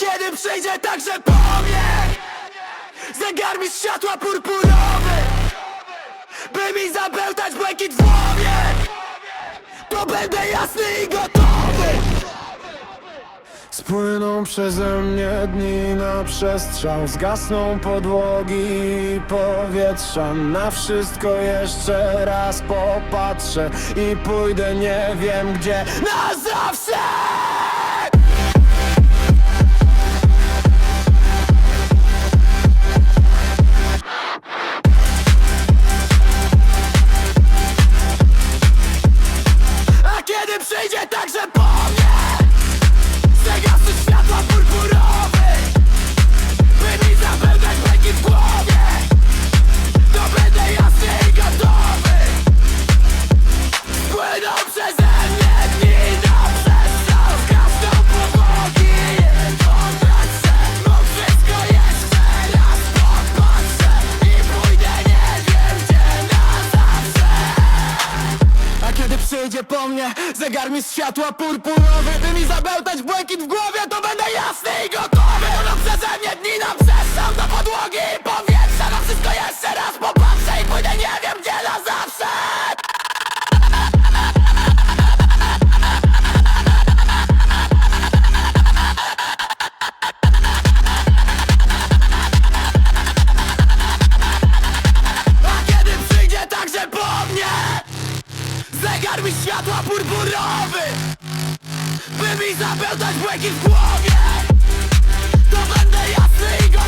kiedy przyjdzie także po mnie Zegar mi światła purpurowy By mi zabełtać błękit w głowie To będę jasny i gotowy. Spłyną przeze mnie dni na przestrzał Zgasną podłogi i powietrza. Na wszystko jeszcze raz popatrzę I pójdę nie wiem gdzie. Na zawsze A kiedy przyjdzie po mnie Zegar mi z światła purpurowy. By mi zabełtać błękit w głowie To będę jasny i go Zegar mi światła purpurowy By mi zapełniać błękit w głowie. To będę jasny i go